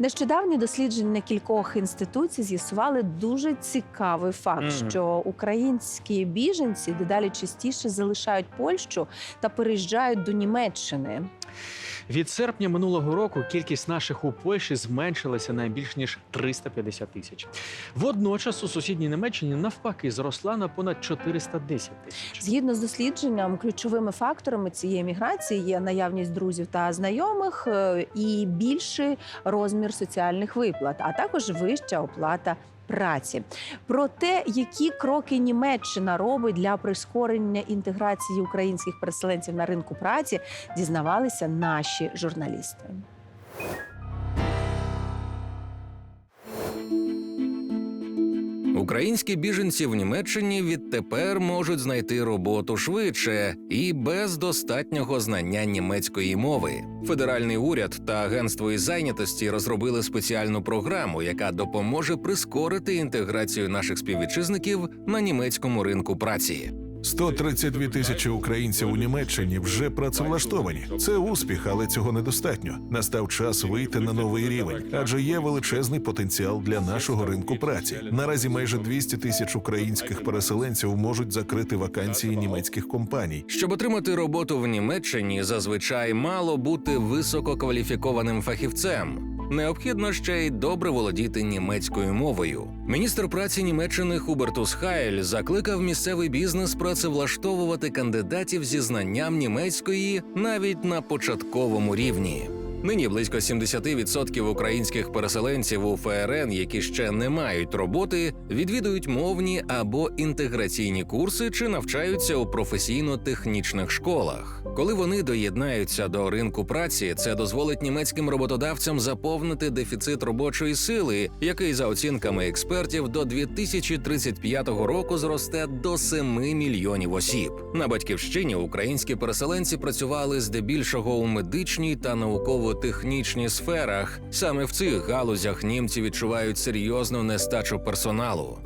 Нещодавні дослідження кількох інституцій з'ясували дуже цікавий факт, Мгм. що українські біженці дедалі частіше залишають Польщу та переїжджають до Німеччини. Від серпня минулого року кількість наших у Польщі зменшилася на більш ніж 350 тисяч. Водночас у сусідній Німеччині навпаки зросла на понад 410 тисяч. Згідно з дослідженням, ключовими факторами цієї міграції є наявність друзів та знайомих е, і більший розмір соціальних виплат, а також вища оплата. Праці про те, які кроки Німеччина робить для прискорення інтеграції українських переселенців на ринку праці, дізнавалися наші журналісти. Українські біженці в Німеччині відтепер можуть знайти роботу швидше і без достатнього знання німецької мови. Федеральний уряд та агентство із зайнятості розробили спеціальну програму, яка допоможе прискорити інтеграцію наших співвітчизників на німецькому ринку праці. 132 тисячі українців у Німеччині вже працевлаштовані. Це успіх, але цього недостатньо. Настав час вийти на новий рівень, адже є величезний потенціал для нашого ринку праці. Наразі майже 200 тисяч українських переселенців можуть закрити вакансії німецьких компаній. Щоб отримати роботу в Німеччині, зазвичай мало бути висококваліфікованим фахівцем. Необхідно ще й добре володіти німецькою мовою. Міністр праці Німеччини Хубертус Хайль закликав місцевий бізнес працевлаштовувати кандидатів зі знанням німецької навіть на початковому рівні. Нині близько 70% українських переселенців у ФРН, які ще не мають роботи, відвідують мовні або інтеграційні курси чи навчаються у професійно-технічних школах. Коли вони доєднаються до ринку праці, це дозволить німецьким роботодавцям заповнити дефіцит робочої сили, який за оцінками експертів до 2035 року зросте до 7 мільйонів осіб. На батьківщині українські переселенці працювали здебільшого у медичній та науково-технічній сферах. Саме в цих галузях німці відчувають серйозну нестачу персоналу.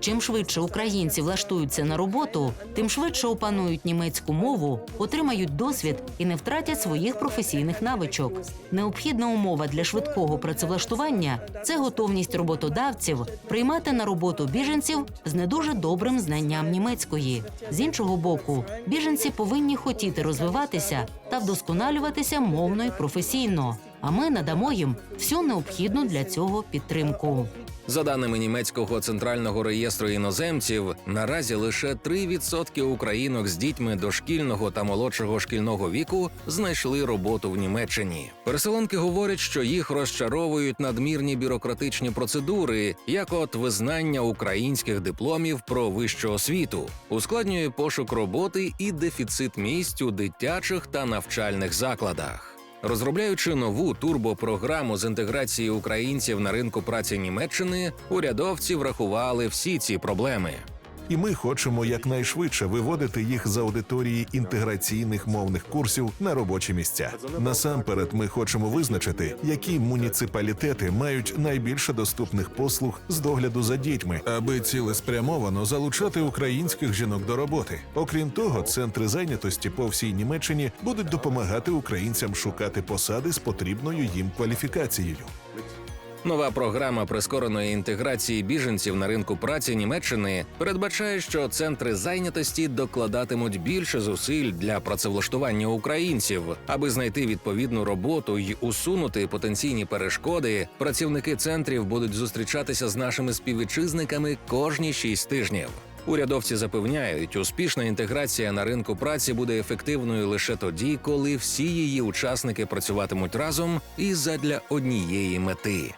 Чим швидше українці влаштуються на роботу, тим швидше опанують німецьку мову, отримають досвід і не втратять своїх професійних навичок. Необхідна умова для швидкого працевлаштування це готовність роботодавців приймати на роботу біженців з не дуже добрим знанням німецької. З іншого боку, біженці повинні хотіти розвиватися та вдосконалюватися мовно й професійно. А ми надамо їм всю необхідну для цього підтримку. За даними німецького центрального реєстру іноземців, наразі лише 3% українок з дітьми дошкільного та молодшого шкільного віку знайшли роботу в Німеччині. Переселенки говорять, що їх розчаровують надмірні бюрократичні процедури, як от визнання українських дипломів про вищу освіту, ускладнює пошук роботи і дефіцит місць у дитячих та навчальних закладах. Розробляючи нову турбопрограму з інтеграції українців на ринку праці Німеччини, урядовці врахували всі ці проблеми. І ми хочемо якнайшвидше виводити їх з аудиторії інтеграційних мовних курсів на робочі місця. Насамперед, ми хочемо визначити, які муніципалітети мають найбільше доступних послуг з догляду за дітьми, аби цілеспрямовано залучати українських жінок до роботи. Окрім того, центри зайнятості по всій Німеччині будуть допомагати українцям шукати посади з потрібною їм кваліфікацією. Нова програма прискореної інтеграції біженців на ринку праці Німеччини передбачає, що центри зайнятості докладатимуть більше зусиль для працевлаштування українців, аби знайти відповідну роботу й усунути потенційні перешкоди. Працівники центрів будуть зустрічатися з нашими співвітчизниками кожні шість тижнів. Урядовці запевняють, успішна інтеграція на ринку праці буде ефективною лише тоді, коли всі її учасники працюватимуть разом і задля однієї мети